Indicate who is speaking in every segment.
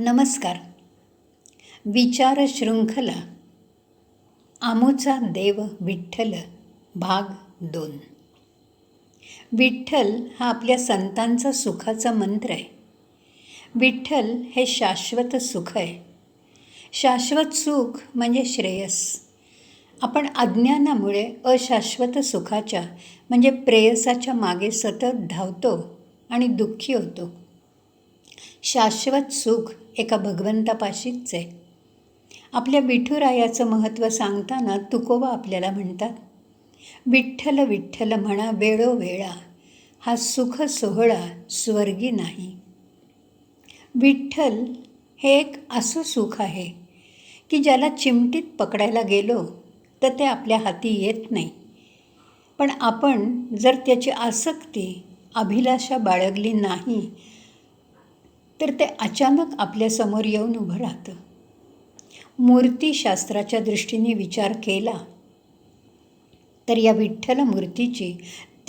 Speaker 1: नमस्कार. विचार शृंखला. आमोचा देव विठ्ठल भाग दोन. विठ्ठल हा आपल्या संतांचा सुखाचा मंत्र आहे. विठ्ठल हे शाश्वत सुख आहे. शाश्वत सुख म्हणजे श्रेयस. आपण अज्ञानामुळे अशाश्वत सुखाच्या म्हणजे प्रेयसाच्या मागे सतत धावतो आणि दुःखी होतो. शाश्वत सुख एका भगवंतापाशीच आहे आपल्या विठुरायाचं महत्त्व सांगताना तुकोबा आपल्याला म्हणतात विठ्ठल विठ्ठल म्हणा वेळोवेळा हा सुख सोहळा स्वर्गी नाही. विठ्ठल हे एक असं सुख आहे की ज्याला चिमटीत पकडायला गेलो तर ते आपल्या हाती येत नाही. पण आपण जर त्याची आसक्ती अभिलाषा बाळगली नाही तर ते अचानक आपल्यासमोर येऊन उभं राहतं. मूर्तीशास्त्राच्या दृष्टीने विचार केला. तर या विठ्ठल मूर्तीची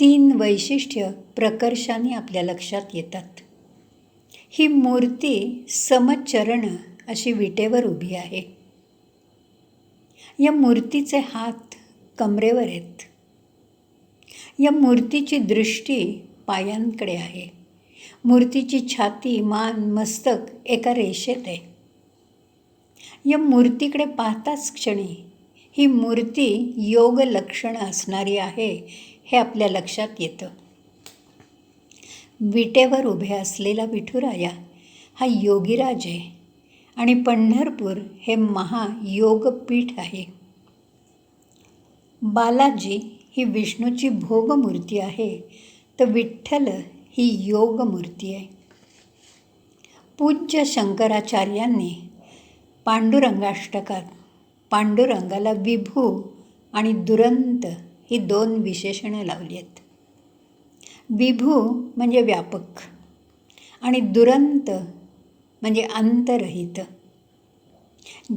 Speaker 1: तीन वैशिष्ट्य प्रकर्षाने आपल्या लक्षात येतात. ही मूर्ती समचरण अशी विटेवर उभी आहे. या मूर्तीचे हात कमरेवर आहेत. या मूर्तीची दृष्टी पायांकडे आहे. मूर्तीची छाती मान मस्तक एका रेषेत आहे. या मूर्तीकडे पाहताच क्षणी ही मूर्ती योग लक्षणं असणारी आहे हे आपल्या लक्षात येतं. विटेवर उभे असलेला विठुराया हा योगीराज आहे आणि पंढरपूर हे महायोगपीठ आहे. बालाजी ही विष्णूची भोगमूर्ती आहे. तर विठ्ठल ही योगमूर्ती आहे. पूज्य शंकराचार्यांनी पांडुरंगाष्टकात पांडुरंगाला विभू आणि दुरंत ही दोन विशेषणं लावली आहेत. विभू म्हणजे व्यापक आणि दुरंत म्हणजे अंतरहित.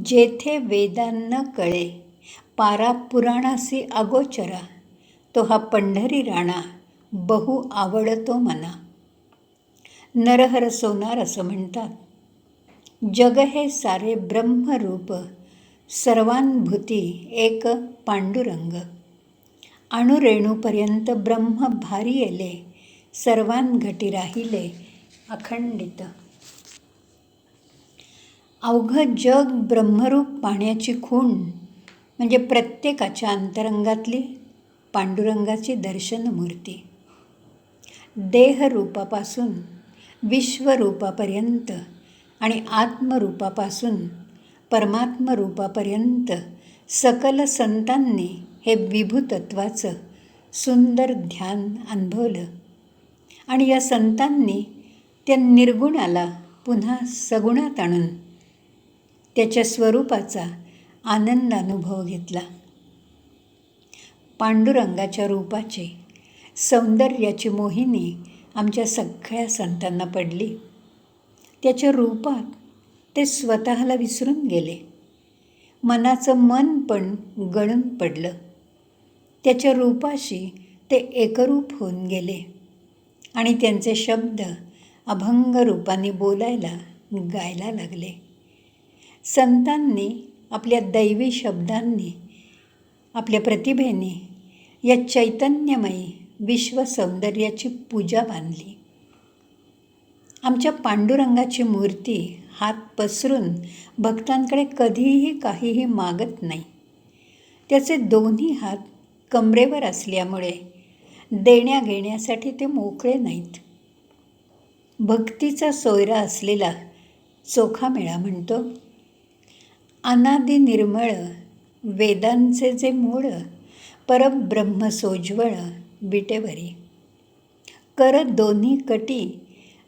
Speaker 1: जेथे वेदांना कळे पारा पुराणासी अगोचरा तो हा पंढरी राणा बहु आवडतो मना. नरहर सोनार असं म्हणतात. जग हे सारे ब्रह्मरूप सर्वांभूती एक पांडुरंग. अणुरेणूपर्यंत ब्रह्म भारी येले सर्वांघटी राहिले अखंडित. अवघं जग ब्रह्मरूप पाण्याची खूण म्हणजे प्रत्येकाच्या अंतरंगातली पांडुरंगाची दर्शनमूर्ती. देहरूपापासून विश्वरूपापर्यंत आणि आत्मरूपापासून परमात्मरूपापर्यंत सकल संतांनी हे विभूतत्वाचं सुंदर ध्यान अनुभवलं. आणि या संतांनी त्या निर्गुणाला पुन्हा सगुणात आणून त्याच्या स्वरूपाचा आनंद अनुभव घेतला. पांडुरंगाच्या रूपाचे सौंदर्याची मोहिनी आमच्या सगळ्या संतांना पडली. त्याच्या रूपात ते स्वतःला विसरून गेले. मनाचं मन पण गळून पडलं. त्याच्या रूपाशी ते एकरूप होऊन गेले आणि त्यांचे शब्द अभंग रूपाने बोलायला गायला लागले. संतांनी आपल्या दैवी शब्दांनी आपल्या प्रतिभेने या चैतन्यमयी विश्वसौंदर्याची पूजा बांधली. आमच्या पांडुरंगाची मूर्ती हात पसरून भक्तांकडे कधीही काहीही मागत नाही. त्याचे दोन्ही हात कमरेवर असल्यामुळे देण्या घेण्यासाठी ते मोकळे नाहीत. भक्तीचा सोयरा असलेला चोखा मेळा म्हणतो अनादि निर्मळ वेदांचे जे मूळ परब्रह्म सोज्वळ बिटेवरी. कर दोन्ही कटी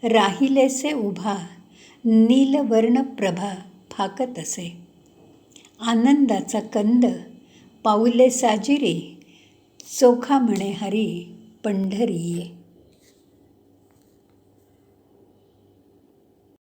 Speaker 1: राहिलेसे उभा नीलवर्ण प्रभा फाकत असे आनंदाचा कंद पाऊले साजिरी चोखा म्हणे हरी पंढरी